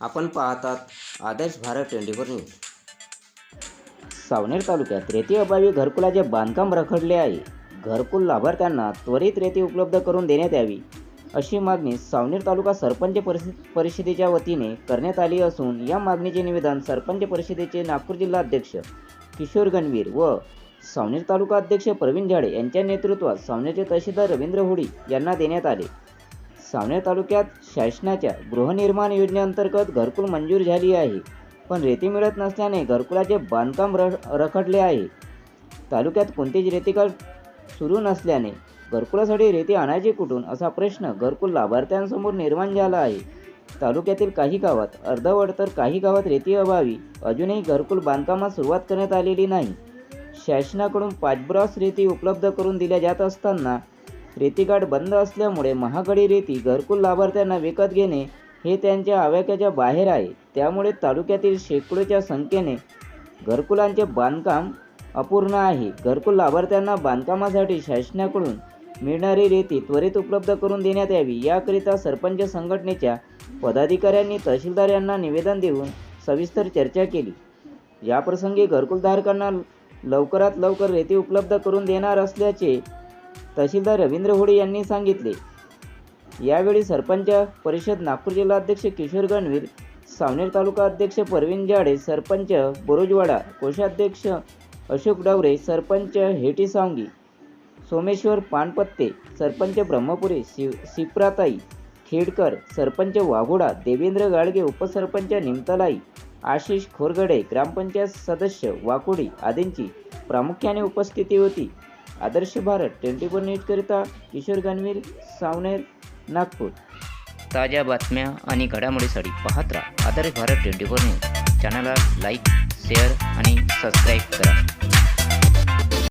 आपण पाहतात Adarsh Bharat twenty four news. Savner तालुक्यात रेती अभावी घरकुलाचे बांधकाम रखडले आहे. घरकुल लाभार्थ्यांना त्वरित रेती उपलब्ध करून देण्यात यावी अशी मागणी सावनेर तालुका सरपंच परिषद परिषदेच्या वतीने करण्यात आली असून या मागणीचे निवेदन सरपंच परिषदेचे नागपूर जिल्हा अध्यक्ष किशोर गणवीर व सावनेर तालुका अध्यक्ष प्रवीण झाडे यांच्या नेतृत्वात सावनेरचे तहसीलदार रवींद्र होडी यांना देण्यात आले. सावणे तालुक्यात शासनाच्या गृहनिर्माण योजनेअंतर्गत घरकुल मंजूर झाली आहे. पण रेती मिळत नसल्याने घरकुलाचे बांधकाम र रखडले आहे. तालुक्यात कोणतेच रेतीकाळ सुरू नसल्याने घरकुलासाठी रेती आणायची कुठून असा प्रश्न घरकुल लाभार्थ्यांसमोर निर्माण झाला आहे. तालुक्यातील काही गावात अर्धवट तर काही गावात रेती अभावी अजूनही घरकुल बांधकामास सुरुवात करण्यात आलेली नाही. शासनाकडून पाचब्रॉस रेती उपलब्ध करून दिल्या जात असताना रेतीघाट बंद असल्यामुळे महागडी रेती घरकुल लाभार्थ्यांना विकत घेणे हे त्यांच्या आवाक्याच्या बाहेर आहे. त्यामुळे तालुक्यातील शेकडोच्या संख्येने घरकुलांचे बांधकाम अपूर्ण आहे. घरकुल लाभार्थ्यांना बांधकामासाठी शासनाकडून मिळणारी रेती त्वरित उपलब्ध करून देण्यात यावी. याकरिता सरपंच संघटनेच्या पदाधिकाऱ्यांनी तहसीलदार यांना निवेदन देऊन सविस्तर चर्चा केली. याप्रसंगी घरकुलधारकांना लवकरात लवकर रेती उपलब्ध करून देणार असल्याचे तहसीलदार रवींद्र होडे यांनी सांगितले. यावेळी सरपंच परिषद नागपूर जिल्हाध्यक्ष किशोर गणवीर सावनेर तालुका अध्यक्ष परवीन जाडे सरपंच बोरोजवाडा कोषाध्यक्ष अशोक डावरे सरपंच हेटी सावंगी सोमेश्वर पानपत्ते सरपंच ब्रह्मपुरी शिव सिप्राताई खेडकर सरपंच वाघोडा देवेंद्र गाडगे उपसरपंच निमतलाई आशिष खोरगडे ग्रामपंचायत सदस्य वाकोडी आदींची प्रामुख्याने उपस्थिती होती. आदर्श भारत ट्वेंटी फोर न्यूजकरिता किशोर गणवीर सावनेर नागपूर. ताज्या बातम्या आणि घडामोडीसाठी पाहत राहा Adarsh Bharat twenty four news. चॅनलला लाईक शेअर आणि सबस्क्राईब करा.